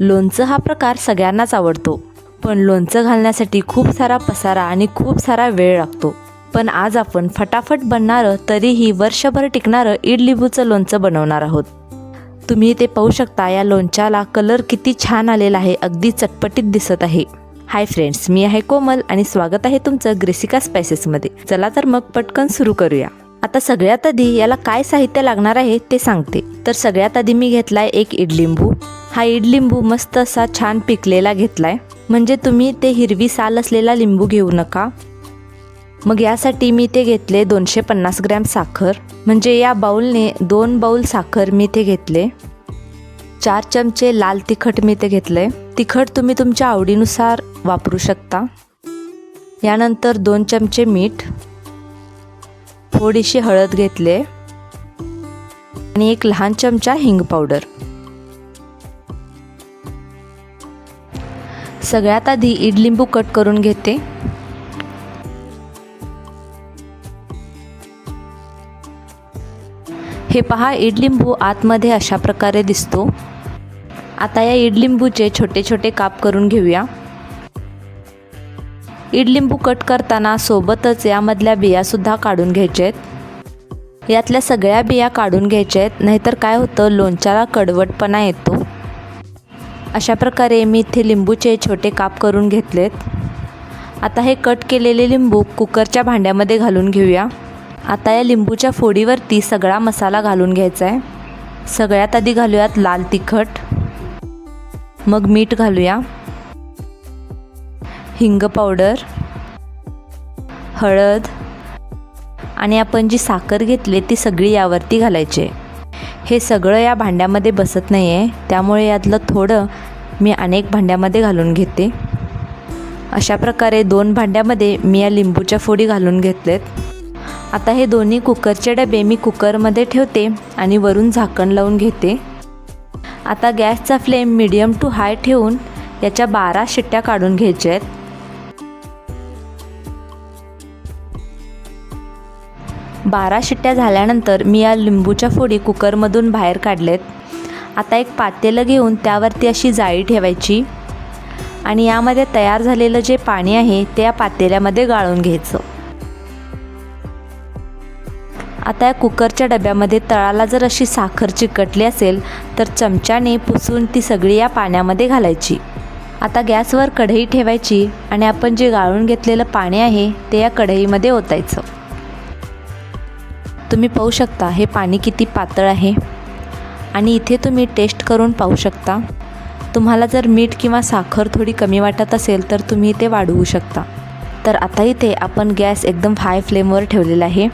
लोणचं हा प्रकार सगळ्यांनाच आवडतो. पण लोणचं घालण्यासाठी खूप सारा पसारा आणि खूप सारा वेळ लागतो. पण आज आपण फटाफट बनणारं तरीही वर्षभर टिकणारं इडलिंबूचं लोणचं बनवणार आहोत. तुम्ही ते पाहू शकता या लोणच्याला कलर किती छान आलेला आहे अगदी चटपटीत दिसत आहे. हाय फ्रेंड्स मी आहे कोमल आणि स्वागत आहे तुमचं ग्रेसिका स्पायसेसमध्ये. चला तर मग पटकन सुरू करूया. आता सगळ्यात आधी याला काय साहित्य लागणार आहे ते सांगते. तर सगळ्यात आधी मी घेतलाय एक इडलिंबू. हा इडलिंबू मस्त असा छान पिकलेला घेतलाय. म्हणजे तुम्ही ते हिरवी साल असलेला लिंबू घेऊ नका. मग यासाठी मी ते घेतले दोनशे पन्नास ग्रॅम साखर. म्हणजे या बाऊलने दोन बाऊल साखर मी ते घेतले. चार चमचे लाल तिखट मी ते घेतले. तिखट तुम्ही तुमच्या आवडीनुसार वापरू शकता. यानंतर दोन चमचे मीठ. थोडीशी हळद घेतले. आणि एक लहान चमचा हिंग पावडर. सगळ्यात आधी इडलिंबू कट करून घेते. हे पहा इडलिंबू आतमध्ये अशा प्रकारे दिसतो. आता या इडलिंबूचे छोटे छोटे काप करून घेऊया. इडलिंबू कट करताना सोबतच यामधल्या बियासुद्धा काढून घ्यायच्या आहेत यातल्या सगळ्या बिया काढून घ्यायच्या आहेत नाहीतर काय होतं लोणच्याला कडवटपणा येतो. अशा प्रकारे मी इथे लिंबूचे छोटे काप करून घेतलेत. आता हे कट केलेले लिंबू कुकरच्या भांड्यामध्ये घालून घेऊया. आता या लिंबूच्या फोडीवरती सगळा मसाला घालून घ्यायचा आहे सगळ्यात आधी घालूयात लाल तिखट. मग मीठ घालूया. हिंग पावडर. हळद. आणि आपण जी साखर घेतली ती सगळी यावरती घालायची हे सगळं या भांड्यामध्ये बसत नाही आहे त्यामुळे यातलं थोडं मी अनेक भांड्यामध्ये घालून घेते. अशा प्रकारे दोन भांड्यामध्ये मी या लिंबूच्या फोडी घालून घेतलेत. आता हे दोन्ही कुकरचे डबे मी कुकरमध्ये ठेवते आणि वरून झाकण लावून घेते. आता गॅसचा फ्लेम मिडियम टू हाय ठेवून याच्या बारा शिट्ट्या काढून घ्यायच्या आहेत. बारा शिट्ट्या झाल्यानंतर मी या लिंबूच्या फोडी कुकरमधून बाहेर काढलेत. आता एक पातेलं घेऊन त्यावरती अशी जाळी ठेवायची आणि यामध्ये तयार झालेलं जे पाणी आहे ते या पातेल्यामध्ये गाळून घ्यायचं. आता या कुकरच्या डब्यामध्ये तळाला जर अशी साखर चिकटली असेल तर चमच्याने पुसून ती सगळी या पाण्यामध्ये घालायची. आता गॅसवर कढई ठेवायची आणि आपण जे गाळून घेतलेलं पाणी आहे ते या कढईमध्ये ओतायचं. तुम्ही पाहू शकता हे पाणी किती पातळ आहे. आणि इथे तुम्ही टेस्ट करून पाहू शकता. तुम्हाला जर मीठ किंवा साखर थोडी कमी वाटत असेल तर तुम्ही ते वाढवू शकता. तर आता इथे आपण गॅस एकदम हाय फ्लेमवर ठेवलेला आहे.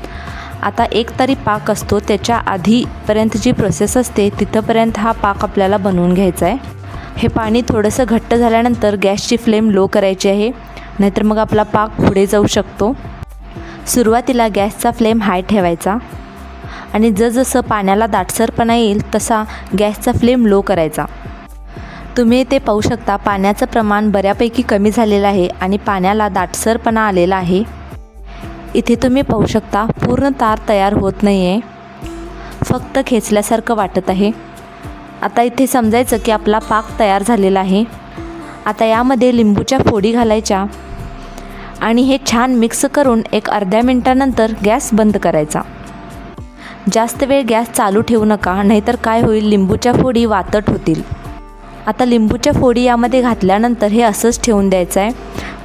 आता एक तरी पाक असतो त्याच्या आधीपर्यंत जी प्रोसेस असते तिथंपर्यंत हा पाक आपल्याला बनवून घ्यायचा आहे. हे पाणी थोडंसं घट्ट झाल्यानंतर गॅसची फ्लेम लो करायची आहे. नाहीतर मग आपला पाक पुढे जाऊ शकतो. सुरुवातीला गॅसचा फ्लेम हाय ठेवायचा आणि जसजसं पाण्याला दाटसरपणा येईल तसा गॅसचा फ्लेम लो करायचा. तुम्ही ते पाहू शकता पाण्याचं प्रमाण बऱ्यापैकी कमी झालेलं आहे आणि पाण्याला दाटसरपणा आलेला आहे. इथे तुम्ही पाहू शकता पूर्ण तार तयार होत नाही आहे फक्त खेचल्यासारखं वाटत आहे. आता इथे समजायचं की आपला पाक तयार झालेला आहे. आता यामध्ये लिंबूच्या फोडी घालायच्या. आणि हे छान मिक्स करून एक अर्ध्या मिनटानंतर गॅस बंद करायचा. जास्त वेळ गॅस चालू ठेवू नका नाहीतर काय होईल लिंबूच्या फोडी वातट होतील. आता लिंबूच्या फोडी यामध्ये घातल्यानंतर हे असंच ठेवून द्यायचं आहे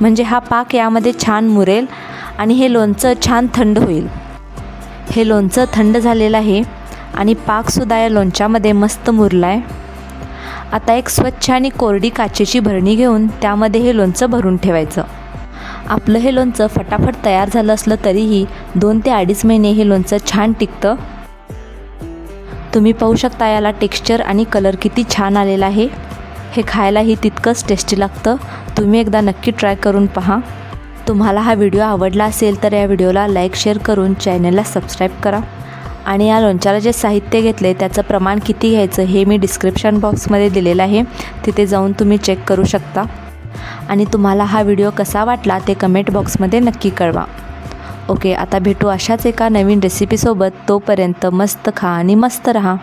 म्हणजे हा पाक यामध्ये छान मुरेल आणि हे लोणचं छान थंड होईल. हे लोणचं थंड झालेलं आहे आणि पाकसुद्धा या लोणच्यामध्ये मस्त मुरला आहे आता एक स्वच्छ आणि कोरडी काचेची भरणी घेऊन त्यामध्ये हे लोणचं भरून ठेवायचं. आपलं हे लोणचं फटाफट तयार झालं असलं तरीही दोन ते अडीच महिने हे लोणचं छान टिकतं. तुम्ही पाहू शकता याला टेक्स्चर आणि कलर किती छान आलेला आहे. हे खायलाही तितकंच टेस्टी लागतं. तुम्ही एकदा नक्की ट्राय करून पहा. तुम्हाला हा व्हिडिओ आवडला असेल तर या व्हिडिओला लाईक शेअर करून चॅनलला सबस्क्राईब करा. आणि या लोणच्याला जे साहित्य घेतले त्याचं प्रमाण किती घ्यायचं हे मी डिस्क्रिप्शन बॉक्समध्ये दिलेलं आहे. तिथे जाऊन तुम्ही चेक करू शकता. आणि तुम्हाला हा व्हिडिओ कसा वाटला ते कमेंट बॉक्समध्ये नक्की कळवा. ओके आता भेटू अशाच एका नवीन रेसिपीसोबत तोपर्यंत मस्त खा आणि मस्त रहा.